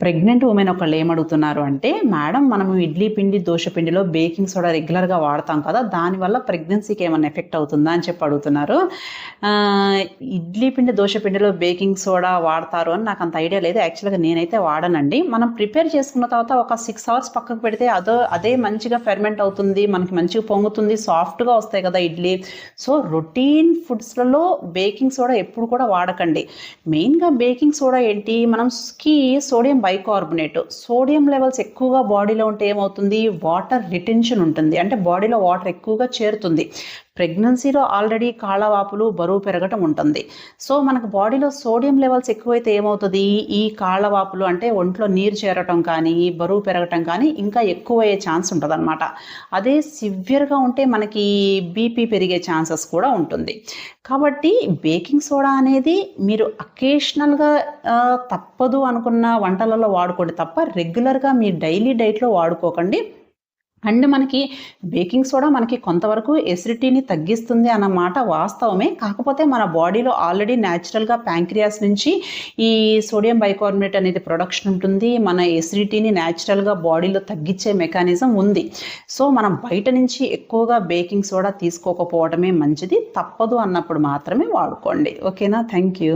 Pregnant women ఒకళ్ళు ఏమడుగుతున్నారు అంటే madam మనము ఇడ్లీ పిండి దోశ పిండిలో బేకింగ్ సోడా రెగ్యులర్గా వాడతాం కదా దానివల్ల ప్రెగ్నెన్సీకి ఏమైనా ఎఫెక్ట్ అవుతుందా? అని చెప్పి అడుగుతున్నారు. ఇడ్లీ పిండి దోశ పిండిలో బేకింగ్ సోడా వాడతారు అని నాకు అంత ఐడియా లేదు. యాక్చువల్గా నేనైతే వాడనండి. మనం ప్రిపేర్ చేసుకున్న తర్వాత ఒక సిక్స్ అవర్స్ పక్కకు పెడితే అదో అదే మంచిగా ఫెర్మెంట్ అవుతుంది మనకి మంచిగా పొంగుతుంది సాఫ్ట్గా వస్తాయి కదా ఇడ్లీ. సో రొటీన్ ఫుడ్స్లలో బేకింగ్ సోడా ఎప్పుడు కూడా వాడకండి. మెయిన్గా బేకింగ్ సోడా ఏంటి? మనం కి సోడియం బైకార్బోనేట్ సోడియం లెవెల్స్ ఎక్కువగా బాడీలో ఉంటే ఏమవుతుంది? వాటర్ రిటెన్షన్ ఉంటుంది. అంటే బాడీలో వాటర్ ఎక్కువగా చేరుతుంది. ప్రెగ్నెన్సీలో ఆల్రెడీ కాళ్ళవాపులు బరువు పెరగటం ఉంటుంది. సో మనకు బాడీలో సోడియం లెవెల్స్ ఎక్కువైతే ఏమవుతుంది? ఈ కాళ్ళవాపులు అంటే ఒంట్లో నీరు చేరటం కానీ బరువు పెరగటం కానీ ఇంకా ఎక్కువ అయ్యే ఛాన్స్ ఉంటుంది అనమాట అదే సివియర్గా ఉంటే మనకి బీపీ పెరిగే ఛాన్సెస్ కూడా ఉంటుంది. కాబట్టి బేకింగ్ సోడా అనేది మీరు అకేషనల్గా తప్పదు అనుకున్న వంటలలో వాడుకోండి తప్ప రెగ్యులర్గా మీ డైలీ డైట్లో వాడుకోకండి. అండ్ మనకి బేకింగ్ సోడా మనకి కొంతవరకు ఎసిడిటీని తగ్గిస్తుంది అన్న మాట వాస్తవమే. కాకపోతే మన బాడీలో ఆల్రెడీ న్యాచురల్గా ప్యాంక్రియాస్ నుంచి ఈ సోడియం బైకార్బోనేట్ అనేది ప్రొడక్షన్ ఉంటుంది. మన ఎసిడిటీని న్యాచురల్గా బాడీలో తగ్గించే మెకానిజం ఉంది. సో మనం బయట నుంచి ఎక్కువగా బేకింగ్ సోడా తీసుకోకపోవడమే మంచిది. తప్పదు అన్నప్పుడు మాత్రమే వాడుకోండి. ఓకేనా? Thank you.